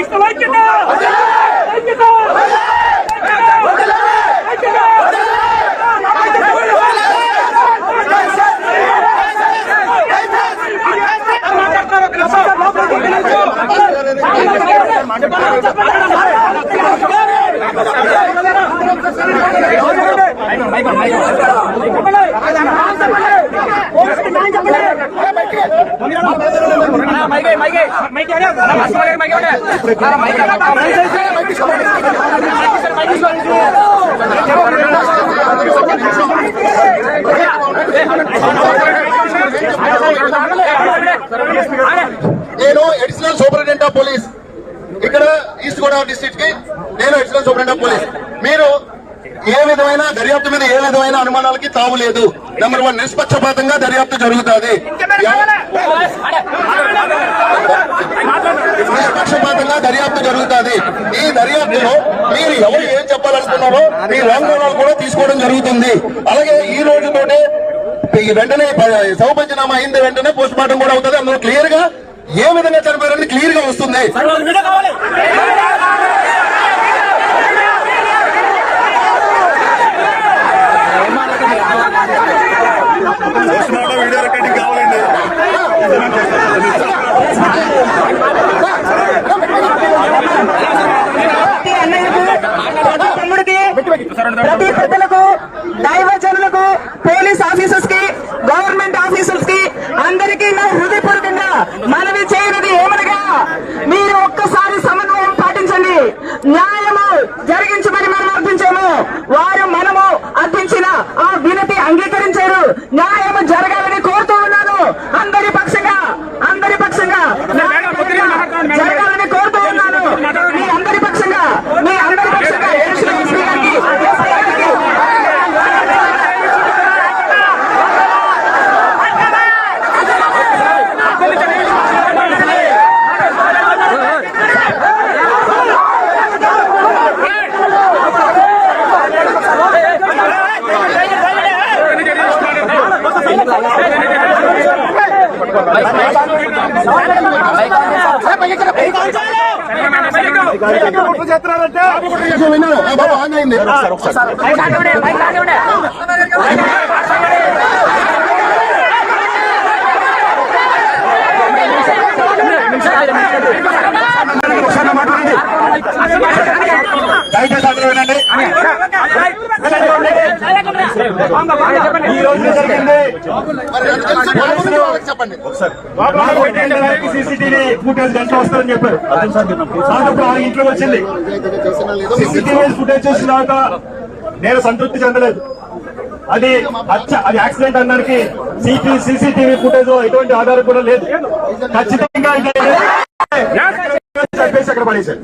క్రైస్తవ ఐక్యత ఐక్యత నేను అడిషనల్ సూపరింటెండెంట్ ఆఫ్ పోలీస్ ఇక్కడ ఈస్ట్ గోదావరి డిస్ట్రిక్ట్కి నేను అడిషనల్ సూపరింటెండెంట్ ఆఫ్ పోలీస్ మీరు ఏ విధమైన దర్యాప్తు మీద ఏ విధమైన అనుమానాలకి తావు లేదు. నెంబర్ వన్ నిష్పక్షపాతంగా దర్యాప్తు జరుగుతుంది. నిష్పక్షపాతంగా దర్యాప్తు జరుగుతుంది. ఈ దర్యాప్తులో మీరు ఎవరు ఏం చెప్పాలనుకున్నారో మీ వాంగ్మూలాలు కూడా తీసుకోవడం జరుగుతుంది. అలాగే ఈ రోజుతోటే ఈ వెంటనే సౌపంచనామా అయింది వెంటనే పోస్ట్ మార్టం కూడా అవుతుంది. అందులో క్లియర్గా ఏ విధంగా చనిపోయారని క్లియర్గా వస్తుంది. వీడియో రికార్డింగ్ కావాలండి. ప్రతి ప్రజలకు దైవజనులకు పోలీస్ ఆఫీసర్స్కి గవర్నమెంట్ ఆఫీసర్స్కి అందరికీ నా హృదయపూర్వకంగా మనవి చేయనిది ఏమనగా మీరు ఒక్కసారి సమన్వయం పాటించండి. న్యాయము జరిగించమని మనం అర్థించాము వారు ന്യായം అయింది దయచేసి అందరూ వినండి ఈ రోజు జరిగింది మరి అది తెలిసి పోలీసులు వాళ్ళకి చెప్పండి సీసీటీవీ ఫుటేజ్ ఎంత వస్తుందని చెప్పారు దాంతో ఆ ఇంట్లోకి వచ్చింది సీసీటీవీ ఫుటేజ్ చూసిన తర్వాత నేను సంతృప్తి చెందలేదు. అది అచ్చ అది యాక్సిడెంట్ అనడానికి సిపి సీసీటీవీ ఫుటేజ్ ఎటువంటి ఆధారం కూడా లేదు. ఖచ్చితంగా చెప్పేసి అక్కడ పడేశారు.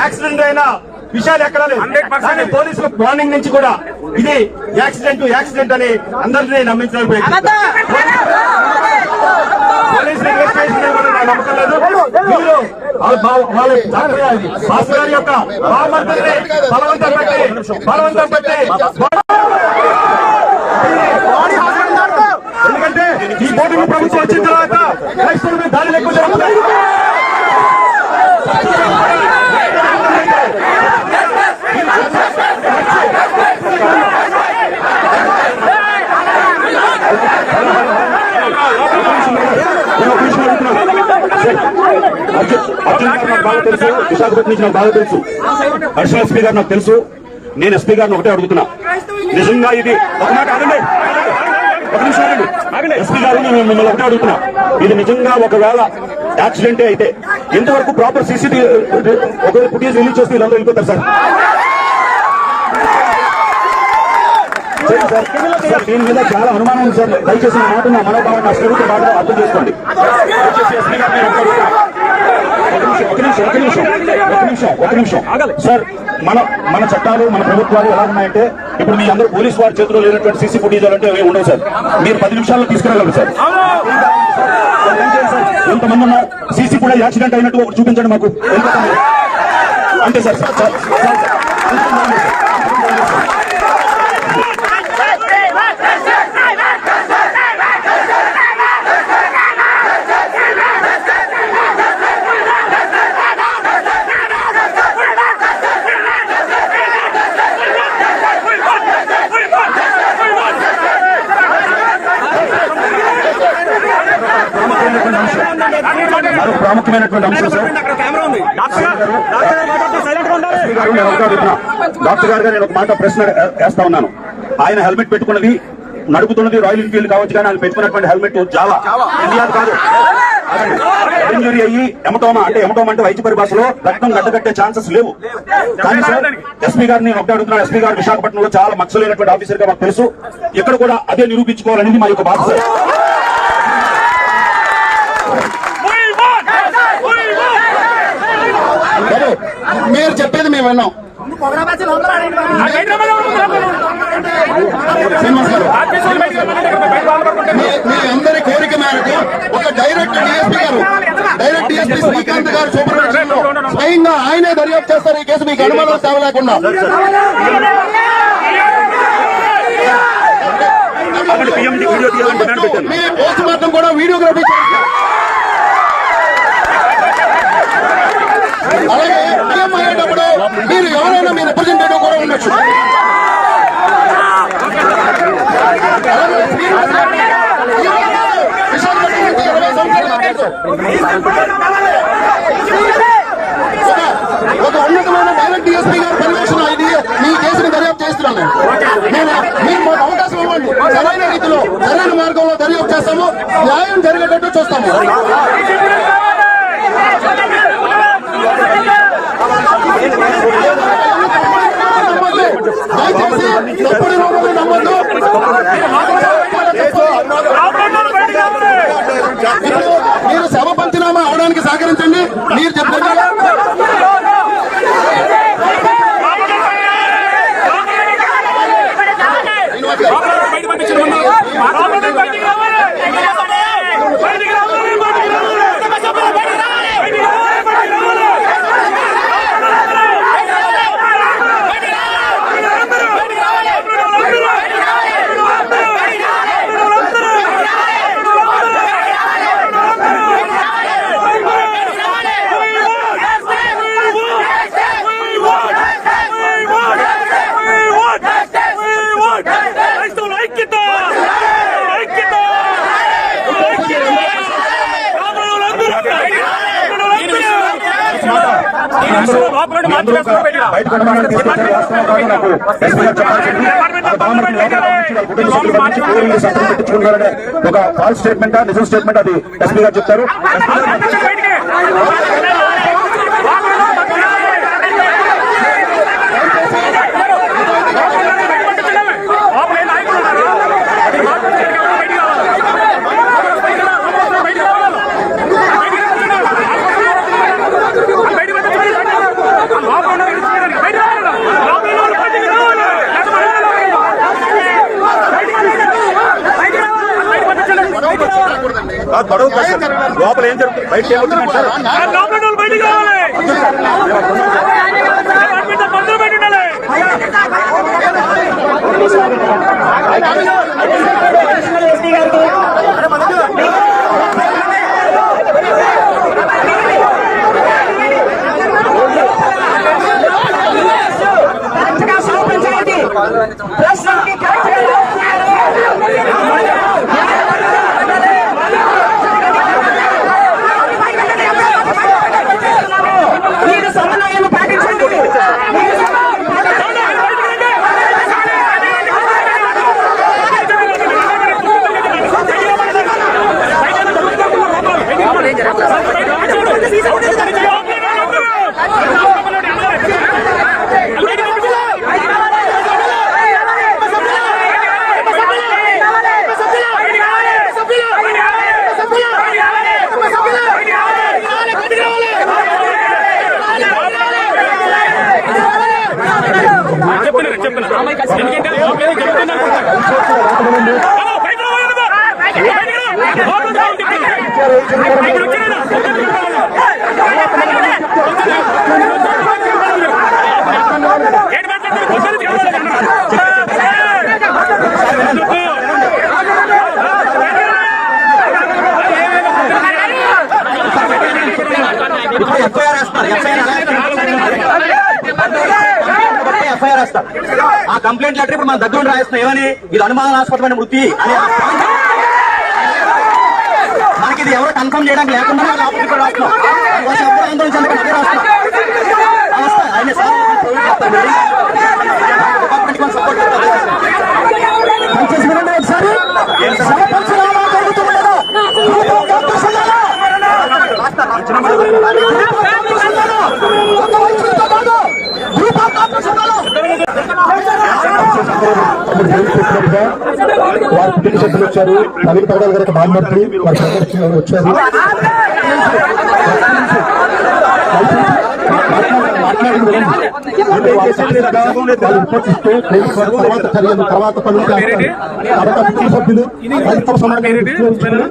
యాక్సిడెంట్ అయినా విషయాలు ఎక్కడ లేదు. కానీ పోలీసులు మార్నింగ్ నుంచి కూడా ఇది యాక్సిడెంట్ యాక్సిడెంట్ అని అందరినీ నమ్మించడానికి ప్రయత్నిస్తారు. పోలీస్ ఇన్వెస్టిగేషన్ నమ్మకం లేదు. మీరు వాళ్ళ- భాస్కర్ గారి యొక్క బామర్తల్ని బలవంతం పెట్టి బలవంతం పెట్టి. ఎందుకంటే ఈ బోర్డు ప్రభుత్వం వచ్చిన తర్వాత క్రైస్తవుల మీద దాడులు ఎక్కువ జరుగుతాయి నేను ఒక విషయం అడుగుతున్నాను. అర్జున్ గారు నాకు బాగా తెలుసు విశాఖపట్నం నుంచి నాకు బాగా తెలుసు. హర్ష ఎస్పీ గారు నాకు తెలుసు. నేను ఎస్పీ గారిని ఒకటే అడుగుతున్నా. నిజంగా ఇది ఒక మాట ఆగండి. ఒక నిమిషం ఎస్పీ గారు నేను మిమ్మల్ని ఒకటే అడుగుతున్నా. ఇది నిజంగా ఒకవేళ యాక్సిడెంటే అయితే ఇంతవరకు ప్రాపర్ సీసీటీవీ ఒకవేళ ఫుటేజ్ రిలీజ్ చేస్తే వీళ్ళందరూ వెళ్ళిపోతారు సార్. సార్. దీని మీద చాలా అనుమానం ఉంది సార్. దయచేసి నా మాట నా మనోభావాన్ని అశ్రమిత మాట అర్థం చేసుకోండి. దయచేసి ఎస్పీ గారు సార్ మన మన చట్టాలు మన ప్రభుత్వాలు ఎలా ఉన్నాయంటే ఇప్పుడు మీ అందరూ పోలీస్ వారి చేతిలో లేనటువంటి సీసీ ఫుటేజ్ అంటే అవి ఉండవు సార్. మీరు పది నిమిషాల్లో తీసుకురాగలరు సార్. ఎంతమంది ఉన్నారు? సీసీ కూడా యాక్సిడెంట్ అయినట్టు ఒకటి చూపించండి మాకు. Sir sir, sir. అంశం సార్ డాక్టర్ గారు నేను ఒక మాట ప్రశ్న వేస్తా ఉన్నాను. ఆయన హెల్మెట్ పెట్టుకున్నది నడుపుతున్నది రాయల్ ఎన్ఫీల్డ్ కావచ్చు కానీ ఆయన పెట్టుకున్నటువంటి హెల్మెట్ జావా. ఇండియా కాదు. ఇంజురీ అయ్యి ఎమటోమా అంటే ఎమటోమా అంటే వైద్య పరిభాషలో రక్తం గడ్డగట్టే ఛాన్సెస్ లేవు. కానీ సార్ ఎస్పీ గారు నేను ఒకటి అడుగుతున్నాను. ఎస్పీ గారు విశాఖపట్నంలో చాలా మత్సలైనటువంటి ఆఫీసర్గా మాకు తెలుసు. ఇక్కడ కూడా అదే నిరూపించుకోవాలనేది మా యొక్క బాధ్యత. సరే మీరు చెప్పేది మేము విన్నాం. మీ- మీ అందరి కోరిక మేరకు ఒక డైరెక్ట్ డిఎస్పీ గారు డైరెక్ట్ డిఎస్పీ శ్రీకాంత్ గారు సూపర్విజన్లో స్వయంగా ఆయనే దర్యాప్తు చేస్తారు. ఈ కేసు మీకు అనుమానం సేవ లేకుండా మీ పోస్ట్ మార్టం కూడా వీడియోగ్రఫీ చేస్తారు. అలాగే సీఎం అయ్యేటప్పుడు మీరు ఎవరైనా మీ రిప్రజెంటేటివ్ కూడా ఉండొచ్చు ఒక- ఉన్నతమైన డైరెక్ట్ డిఎస్పీ గారు పరివేషణ ఇది మీ కేసుని దర్యాప్తు చేస్తున్నాను నేను మీరు మాకు అవకాశం ఇవ్వండి సరైన రీతిలో సరైన మార్గంలో దర్యాప్తు చేస్తాము న్యాయం జరిగేటట్టు చూస్తాము దయచేసి తప్పుడు రూపంలో నమ్మొద్దు ఇప్పుడు మీరు శవ పంచనామా అవడానికి సహకరించండి. మీరు చెప్పండి శ్రీనివాస్ గారు. మీ అందరూ ఒక బయట కొనడానికి తీసుకొచ్చారు వాస్తవం కాదు నాకు ఎస్పీ గారు చెప్పాల్సింది ఆ బామ్మకి లోపల పంపించి వాళ్ళ కుటుంబ సభ్యుల నుంచి పేరు సంతకం పెట్టించుకున్నారనే ఒక ఫాల్స్ స్టేట్మెంట్ నిజం స్టేట్మెంట్ అది ఎస్పీ గారు చెప్తారు గొడవ లోపల ఏం జరుగుతుంది? బయట ఏమవుతుందంటే సార్ బయటికి రావాలి మందులు బయట ఉండాలి కరెక్ట్గా సమర్పించండి ప్రశ్నలకి కరెక్ట్గా మీరు సమన్వయం పాటించండి మీరు సమన్వయం పాటించండి. చెప్తున్నా చెప్తున్నా ఎందుకంటే లోపల ఏదో జరుగుతుంది అనుకుంటా. హలో, బయటికి రావాలి కదా. బయటికి రా. లోపల సౌండ్ ఇప్పుడు. బయటికి వచ్చేయండి. ఏంటి మాట్లాడుతున్నారు? పొద్దున్న కావాలి ఎఫ్ఐఆర్ వేస్తారు వేస్తారు ఆ కంప్లైంట్ లెటర్ ఇప్పుడు మన దగ్గర రాయిస్తున్నాం. ఏమని? ఇది అనుమానాస్పదమైన మృతి అని మనకి ఇది ఎవరో కన్ఫర్మ్ చేయడానికి లేకుండా రాస్తున్నాం. వాళ్ళు అదే ఆయన సార్. సపోర్ట్ ఒకసారి. సభ వారి కుటుంబ సభ్యులు వచ్చారు నవీన్ పగడాల్ గారికి బాధపడుతూ వారి వచ్చారు మాట్లాడింది వినండి. అంటే వాళ్ళు చెప్పినట్టుగా వాళ్ళు రిపోర్ట్ ఇస్తే పోలీసు వారు తర్వాత చర్యలు తర్వాత పనులు చేస్తారు కాబట్టి ఆ కుటుంబ సభ్యులు రైతు సమాజాన్ని దృష్టిలో ఉంచుకుని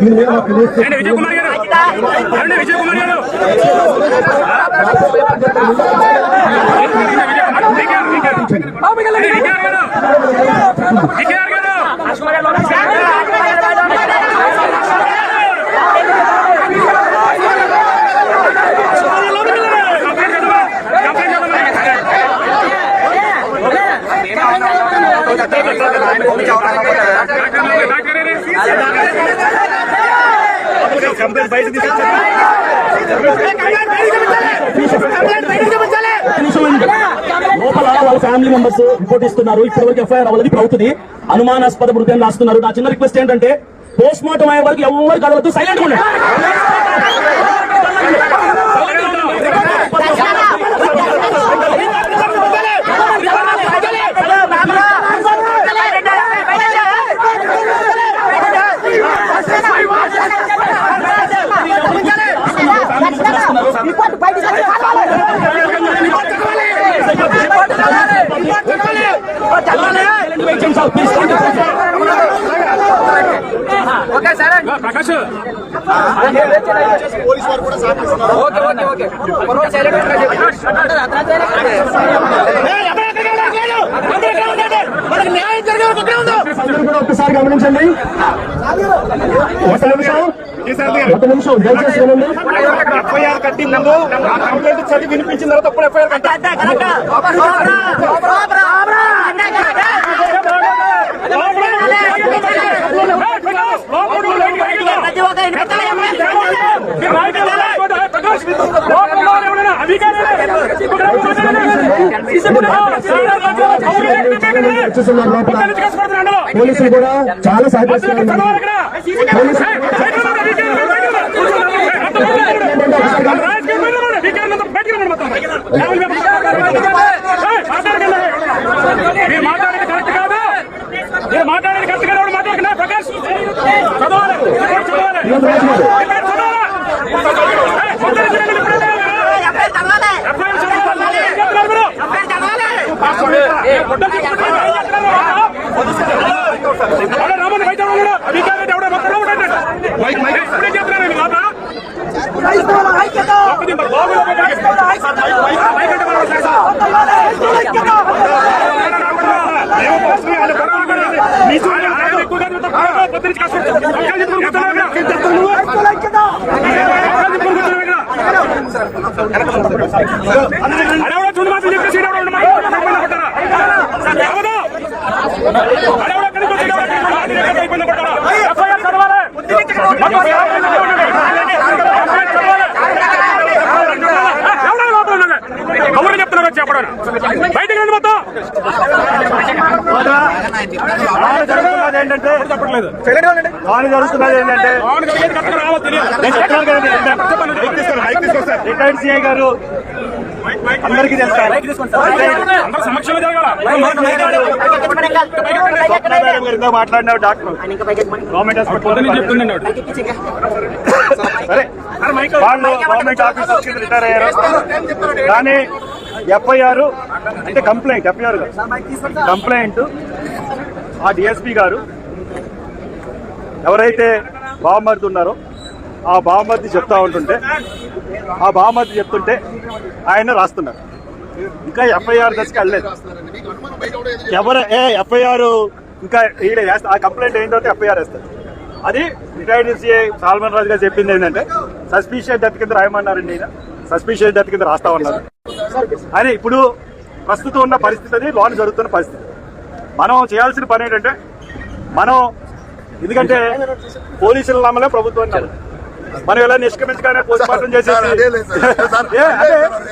దీని మీద మాకు తెలియజేస్తే ఏంటి విజయ్ కుమార్ గారు ఏంటి విజయ్ కుమార్ గారు కంప్లైంట్ బయట లోపల వాళ్ళ ఫ్యామిలీ మెంబర్స్ రిపోర్ట్ ఇస్తున్నారు ఇప్పటివరకు ఎఫ్ఐఆర్ అవ్వలేదు ఇప్పుడు అవుతుంది అనుమానాస్పద మృతం రాస్తున్నారు నా చిన్న రిక్వెస్ట్ ఏంటంటే పోస్ట్ మార్టం అయ్యే వరకు ఎవరు కలవద్దు సైలెంట్ ఉండండి ప్రకాష్ అందరూ కూడా ఒక్కసారి గమనించండి ఒక నిమిషం. ఒక నిమిషం దయచేసి వినండి ఎఫ్ఐఆర్ కట్టి ముందు ఆ కంప్లైంట్ చదివి వినిపించిన తర్వాత అప్పుడు ఎఫ్ఐఆర్ పోలీసులు కూడా చాలా సహకరిస్తున్నారు మీరు మాట్లాడేది కరెక్ట్ కాదు మీరు మాట్లాడేది కరెక్ట్ కాదు మాట్లాడకుండా ప్రకాష్ చదవాలి రామని బయట ఎవడో మొత్తం ఇప్పుడే చెప్తున్నాను నేను మాట. ఒక్కది మరి బాబులో ఒకటి. మైక్ అంటే మనం చేస్తాం. మేము పోస్టులు వాళ్ళ పనులు కూడా ఉంది. మీ చూడండి, ఆయన ఎక్కువగా తిరుగుతారు. పొద్దు నుంచి కష్టపడుతూ. ఒక్కళ్ళు చెప్పుకొని కూర్చున్నావు ఇక్కడ. ఒక్కళ్ళు చెప్పుకొని కూర్చున్నావు ఇక్కడ. అడెవడో చూడు మాటలు చెప్పేసి ఈడెవడో ఉండు మాటలు చెప్పేసి కొట్టారా? ఎవరు? అడెవడో ఎక్కడికి వచ్చి ఈడెవడో ఎక్కడికి వచ్చి ఈడెవడో ఇబ్బంది కొట్టారా? ఎఫ్ఐఆర్ చదవాలి. మాకు ఎఫ్ఐఆర్ చదవాలి. ఎఫ్ఐఆర్ చదవాలి. ఎవడో లోపల ఉన్నాడు. ఎవరు చెప్తున్నారు చెప్పడం బయటకు రండి మొత్తం వారు జరుగుతున్నది ఏంటంటే జరుగుతున్నది ఏంటంటే రిటైర్డ్ సిఐ గారు అందరికీ తెలుసు అందరూ సమక్షంలో జరగాల స్వప్న మేడం గారు ఇందాక మాట్లాడిన డాక్టర్ గవర్నమెంట్ సరే వాళ్ళు గవర్నమెంట్ ఆఫీసర్స్ కింద రిటైర్ అయ్యారు కానీ ఎఫ్ఐఆర్ అంటే కంప్లైంట్ ఎఫ్ఐఆర్ కంప్లైంట్ ఆ డిఎస్పీ గారు ఎవరైతే బావమర్ది ఉన్నారో ఆ బావమర్ది చెప్తా ఉంటుంటే ఆ బావమర్ది చెప్తుంటే ఆయన రాస్తున్నారు. ఇంకా ఎఫ్ఐఆర్ దశకి వెళ్ళలేదు. ఎవరు ఏ ఎఫ్ఐఆర్ ఇంకా ఈడ ఆ కంప్లైంట్ అయిన తర్వాత ఎఫ్ఐఆర్ వేస్తారు. అది రిటైర్డ్ సిఏ సాల్మన్ రాజు గారు చెప్పింది ఏంటంటే సస్పీషియస్ డెత్ కింద రాయమన్నారండి ఈయన. సస్పీషియస్ డెత్ కింద రాస్తా ఉన్నారు. ఆయన ఇప్పుడు ప్రస్తుతం ఉన్న పరిస్థితి అది లోన్ జరుగుతున్న పరిస్థితి. మనం చేయాల్సిన పని ఏంటంటే మనం ఎందుకంటే పోలీసులు నమ్మలే ప్రభుత్వాన్ని నమ్మలే మనం ఎలా నిష్క్రమించగానే పోస్ట్ మార్టం చేసేసి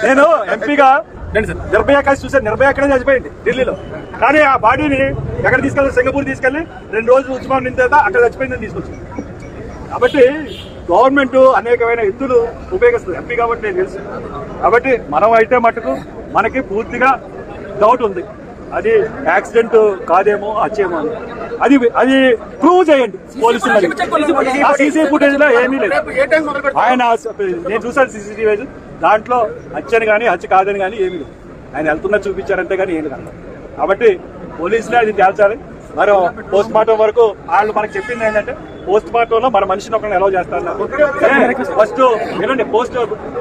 నేను ఎంపీగా నిర్భయ కేసు చూసాను నిర్భయ అక్కడే చచ్చిపోయింది ఢిల్లీలో. కానీ ఆ బాడీని ఎక్కడ తీసుకెళ్ళి సింగపూర్ తీసుకెళ్ళి రెండు రోజులు ఉత్సవం నింత అక్కడ చచ్చిపోయిందని తీసుకొచ్చింది కాబట్టి గవర్నమెంట్ అనేకమైన ఎత్తులు ఉపయోగిస్తుంది. ఎంపీ కాబట్టి నేను తెలుసు కాబట్టి మనం అయితే మటుకు మనకి పూర్తిగా డౌట్ ఉంది. అది యాక్సిడెంట్ కాదేమో వచ్చేమో అని. అది అది ప్రూవ్ చేయండి పోలీసులు ఆ సీసీ ఫుటేజ్లో ఏమీ లేదు. ఆయన నేను చూసాను సీసీటీవీ దాంట్లో హత్యని కానీ హత్య కాదని కానీ ఏమీ లేదు. ఆయన వెళ్తున్నా చూపించారంటే కానీ ఏమి కాదు. కాబట్టి పోలీసులే అది తేల్చాలి. మరి పోస్ట్ మార్టం వరకు వాళ్ళు మనకు చెప్పింది ఏంటంటే పోస్ట్ మార్టం లో మన మనిషిని ఒకరిని ఎలా చేస్తున్నారు ఫస్ట్ ఏంటంటే పోస్ట్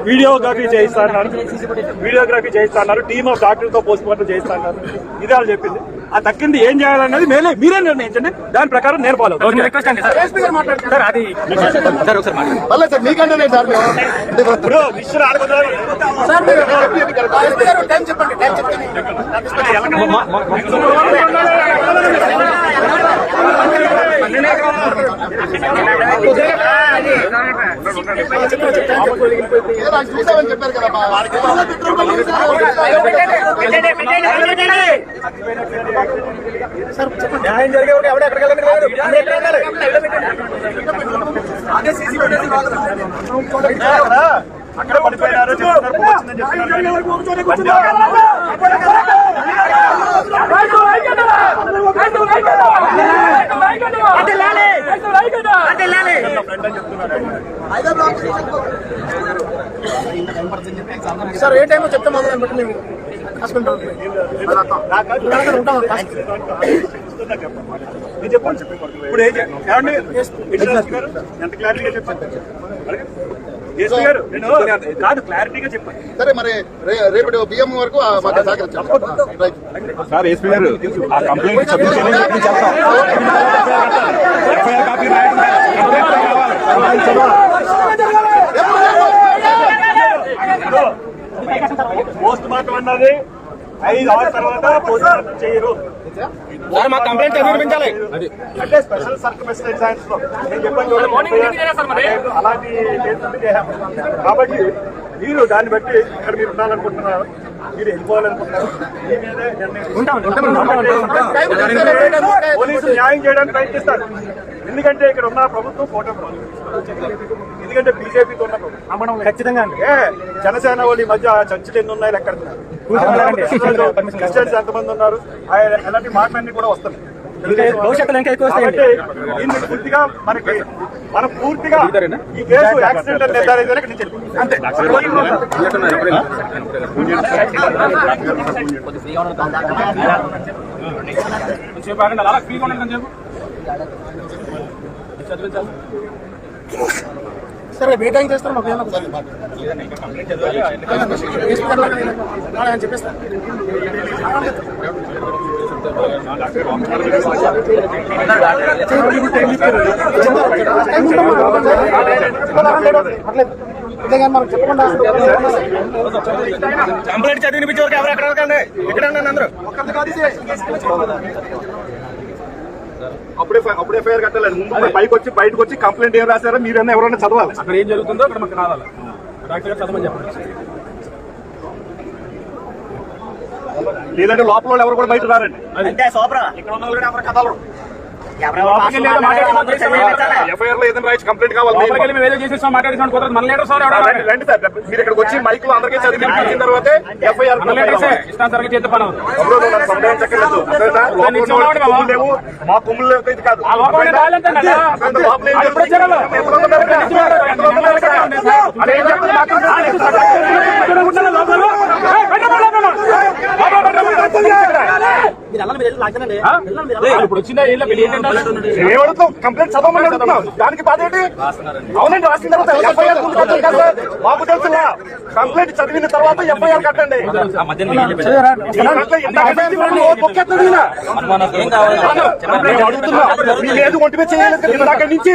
వీడియోగ్రఫీ చేయిస్తున్నారు వీడియోగ్రఫీ చేయిస్తున్నారు టీమ్ ఆఫ్ డాక్టర్తో పోస్ట్ మార్టం చేయిస్తున్నారు ఇదే వాళ్ళు చెప్పింది. ఆ తక్కింది ఏం చేయాలన్నది మేలే మీరే నిర్ణయించండి. దాని ప్రకారం నేను ఫాలో సార్ అది మళ్ళీ సార్ మీకంటేనే సార్ ఏదో నాకు చూసామని చెప్పారు కదా బా. అక్కడ అక్కడ పడిపోయినారు చెప్తున్నారు. సార్ ఏ టైంలో చెప్తే మాత్రం బట్టి మేము చెప్పండి ఇప్పుడు ఎంత క్లారిటీగా చెప్పండి అలాగే? ఎస్పీ గారు నేను కాదు క్లారిటీగా చెప్పండి సరే మరి రే- రేపటి బియ్యం వరకు ఆ మాకు సహకరించాలి. సార్ ఎస్పీ గారు ఆ కంప్లైంట్ ఎఫ్ఐఆర్ కాపీ రాయండి పోస్ట్ మార్టం అన్నది ఐదు అవర్ తర్వాత పోస్ట్ మార్టం చేయరు. మా కంప్లైంట్ చదివించాలి అంటే స్పెషల్ సర్కమిస్టెన్స్ సైన్స్లో నేను చెప్పాను అలాంటి. కాబట్టి మీరు దాన్ని బట్టి ఇక్కడ మీరు ఉండాలనుకుంటున్నారు మీరు వెళ్ళిపోవాలనుకుంటున్నారు. మీ మీదే నిర్ణయం కాబట్టి పోలీసులు న్యాయం చేయడానికి ప్రయత్నిస్తారు. ఎందుకంటే ఇక్కడ ఉన్న ప్రభుత్వం ప్రభుత్వం. ఎందుకంటే ప్రభుత్వం ఖచ్చితంగా ఏ జనసేన వాళ్ళు ఈ మధ్య చర్చలు ఎన్ని ఉన్నాయి ఎక్కడ క్రిస్టియన్స్ ఎంతమంది ఉన్నారు? ఎలాంటి మాటలన్నీ కూడా వస్తున్నాయి భవిష్యత్తులో ఇంకా ఎక్కువ దీన్ని పూర్తిగా మనకి మనం పూర్తిగా ఈ కేసు యాక్సిడెంట్ ఇక్కడ నుంచి వెళ్ళిపోతాం. అంతే. సరే ఏ టైం చేస్తారు? మాకు ఏమన్నా చెప్పేస్తాను కంప్లైంట్ చదివి వినిపించే వరకు ఎవరు ఎక్కడ వెళ్ళకండి. ఇక్కడ ఉండండి అందరూ అప్పుడే అప్పుడే ఎఫ్ఐఆర్ కట్టాలి ముందు పైకి వచ్చి బయటకు వచ్చి కంప్లైంట్ ఏం రాశారో? మీరన్నా ఎవరైనా చదవాలి. అక్కడ ఏం జరుగుతుందో అక్కడ మాకు రావాలి. డాక్టర్ గారు చదవమని చెప్పండి. లేదంటే లోపల వాళ్ళు ఎవరు కూడా బయట రారండి. అంటే సోపరా? ఇక్కడ ఉన్న కూడా ఎవరు కదలరు ఎఫ్ఐఆర్లో ఏదైనా రాయొచ్చు కంప్లైంట్ కావాలి మేము ఏదో చేసేసాం మాట్లాడేసాం కుదరదు మన లీడర్ సార్ రండి, రండి సార్ మీరు ఇక్కడికి వచ్చి మైక్లో అందరికీ చదివి వినిపించిన తర్వాతే ఎఫ్ఐఆర్ మన లీడర్ సార్ ఇష్టాన్ని సరిగ్గా చేస్తే పని అవ్వదు. లేవు మా కొమ్ములు లేవు ఇది కాదు ఆ లోపల ఇప్పుడు లేదు, కంప్లైంట్ చదవమని అడుగుతున్నాం దానికి బాధ ఏంటి అవునండి రాసిన తర్వాత ఎఫ్ఐఆర్ మాకు తెలుసులా కంప్లైంట్ చదివిన తర్వాత ఎఫ్ఐఆర్ కట్టండి ఏది ఒంటి మీద చేయలేదు నుంచి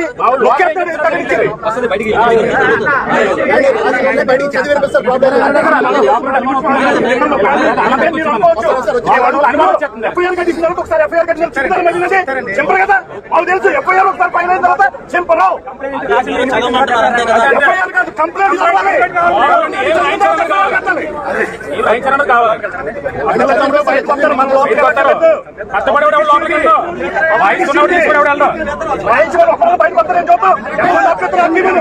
బయటికి చదివి ప్రాబ్లం. ఎఫ్ఐఆర్ కట్టి నోటీస్ నెలకు ఒకసారి ఎఫ్ఐఆర్ కట్టి చెప్తారు మళ్ళీ నుండి. చింపరు కదా? వాళ్ళు తెలుసు ఎఫ్ఐఆర్ ఒకసారి అయిన తర్వాత చింపరావు ఎఫ్ఐఆర్ కాదు కంప్లైంట్ లోపలికి వస్తారు. కష్టపడి లోపలికి వెళ్తాం వాయించుకున్నావు తీసుకుని వెళ్తాం రాయించిన వాళ్ళు ఒక్కరు బయటపడతారు ఏం చూద్దాం ఎవరు తప్పిస్తారు అన్ని మీద.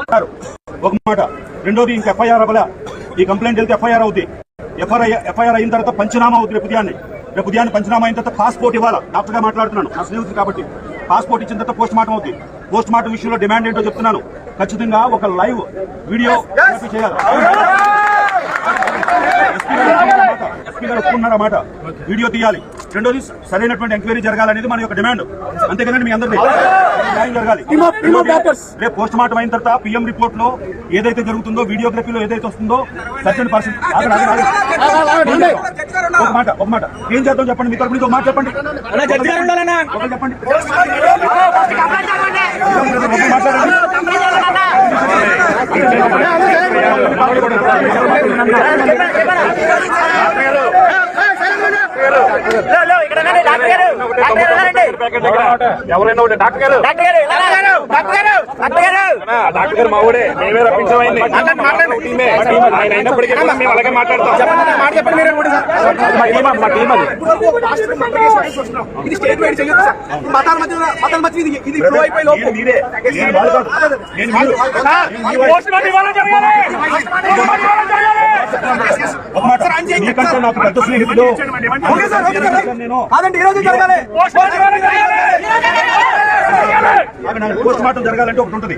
అన్నారు. ఒక మాట రెండోది ఇంక ఎఫ్ఐఆర్ అవ్వలే. ఈ కంప్లైంట్ వెళ్తే ఎఫ్ఐఆర్ అవుద్ది. ఎఫ్ఐఆర్ ఎఫ్ఐఆర్ అయిన తర్వాత పంచనామా అవుద్ది రేపు ఉదయాన్నే. రేపు ఉదయాన్నే పంచనామా అయిన తర్వాత పాస్పోర్ట్ ఇవ్వాలా? డాక్టర్గా మాట్లాడుతున్నాను. నా స్నేహితుడు కాబట్టి. పాస్పోర్ట్ ఇచ్చిన తర్వాత పోస్ట్ మార్టం అవుద్ది. పోస్ట్ మార్టం విషయంలో డిమాండ్ ఏంటో చెప్తున్నాను. ఖచ్చితంగా ఒక లైవ్ వీడియో చేయాలి. ఎస్పీ గారు ఒప్పుకున్నారా మాట వీడియో తీయాలి. రెండోది సరైనటువంటి ఎంక్వైరీ జరగాలనేది మన యొక్క డిమాండ్ అంతేకాదండి మీ అందరిది న్యాయం జరగాలి రేపు పోస్ట్ మార్టం అయిన తర్వాత పిఎం రిపోర్ట్లో ఏదైతే జరుగుతుందో వీడియోగ్రఫీలో ఏదైతే వస్తుందో సర్జన్ పర్సన్ ఒక మాట ఒక మాట ఏం చేద్దాం చెప్పండి మీ తరపు నుంచి ఒక మాట చెప్పండి చెప్పండి మాట్లాడండి ఎవరైనా ఒకటి డాక్టర్ గారు డాక్టర్ గారు. మా ఊడే మేమే రప్పించామైంది. టీమే. మా టీం. ఆయన అయినప్పటికీ కూడా మేము అలాగే మాట్లాడతాం. మా టీం మా టీం అది. ఇది స్టేట్ వైడ్ చేయొచ్చు సార్. ఈ మతాల మధ్య మతాల మధ్య ఇది ఇది ఫ్లో అయిపోయి లోపు. నేను మీరే నేను వాళ్ళు కాదు నేను మీరు పోస్ట్ మార్టం ఇవాళ జరగాలి. పోస్ట్ మార్టం మీకంటే నాకు పెద్ద స్నేహితుడు. Okay sir okay sir. నేను కాదండి ఈ రోజు జరగాలి. పోస్ట్ మార్టం జరగాలంటే ఒకటి ఉంటుంది.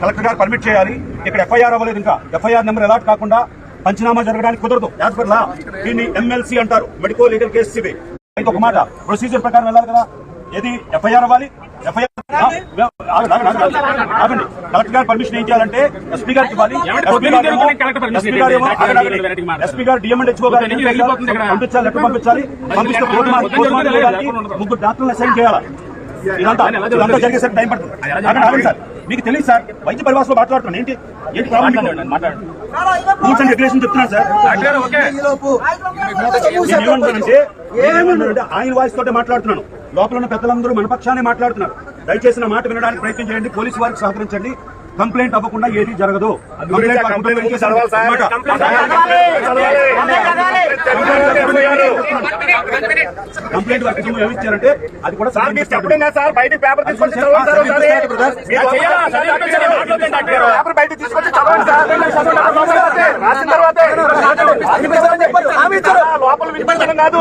కలెక్టర్ గారు పర్మిట్ చేయాలి. ఇక్కడ ఎఫ్ఐఆర్ అవ్వలేదు ఇంకా. ఎఫ్ఐఆర్ నెంబర్ అలాట్ కాకుండా పంచనామా జరగడానికి కుదరదు. యాజ్ పర్ లా దీన్ని ఎమ్మెల్సీ అంటారు. మెడికో లీగల్ కేసు ఇది. అయితే ఒక మాట ప్రొసీజర్ ప్రకారం వెళ్ళాలి కదా. ఏది? ఎఫ్ఐఆర్ అవ్వాలి? ఆగండి కలెక్టర్ గారు పర్మిషన్ ఏం చేయాలంటే ఎస్పీ గారికి ఇవ్వాలి. ఎస్పీ గారు ఇక్కడ? పంపించాలి లెటర్ పంపించాలి. పంపిస్తే ముగ్గురు డాక్టర్లు అసైన్ చేయాలి? ఇదంతా ఇదంతా జరిగేసరికి టైం పడుతుంది. సార్. మీకు తెలియదు సార్. వైద్య పరిభాషలో మాట్లాడుతున్నాను. ఏంటి? ఏంటి ప్రాబ్లం రూల్స్ అండ్ రెగ్యులేషన్ చెప్తున్నా సార్. ఏమన్నానంటే ఆయన వాయిస్ తోటే మాట్లాడుతున్నాను. లోపల ఉన్న పెద్దలందరూ మన పక్షానే మాట్లాడుతున్నారు దయచేసి నా మాట వినడానికి ప్రయత్నం చేయండి పోలీసు వారికి సహకరించండి కంప్లైంట్ అవ్వకుండా ఏది జరగదు కంప్లైంట్ వర్క్ అది కూడా లోపల కాదు